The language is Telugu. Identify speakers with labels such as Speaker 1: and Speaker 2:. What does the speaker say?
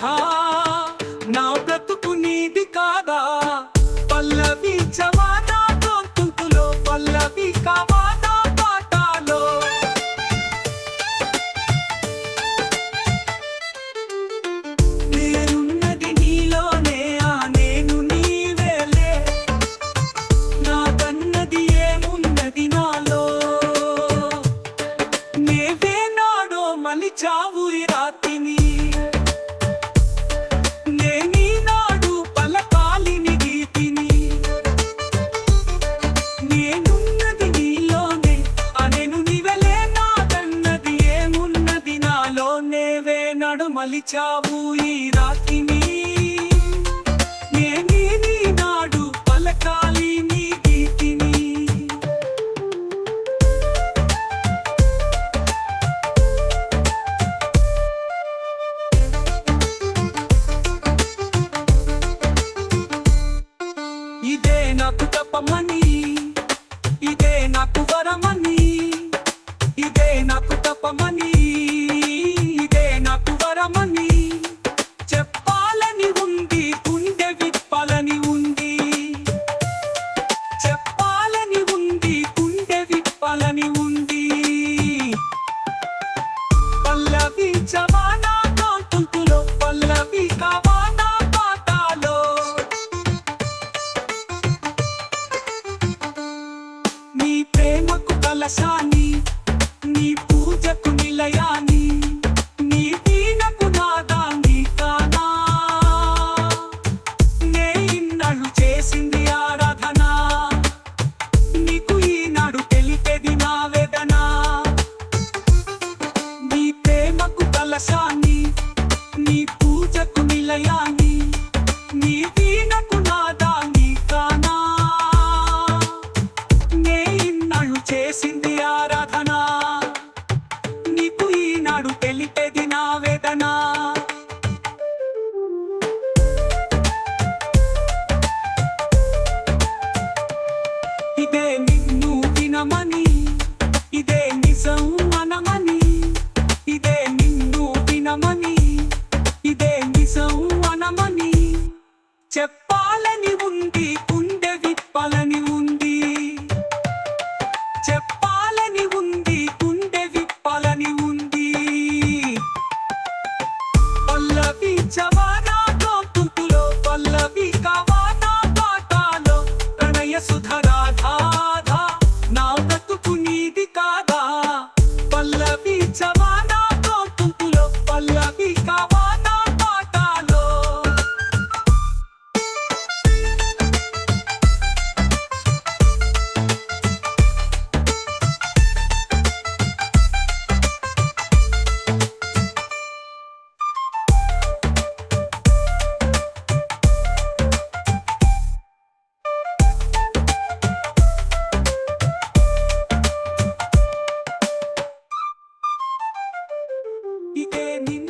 Speaker 1: ধার కాలిచావు ఈ రాతిని నీ ప్రేమకు కలశాన్ని నీ ಮಿತಿಗೆ ನಿನ್ನ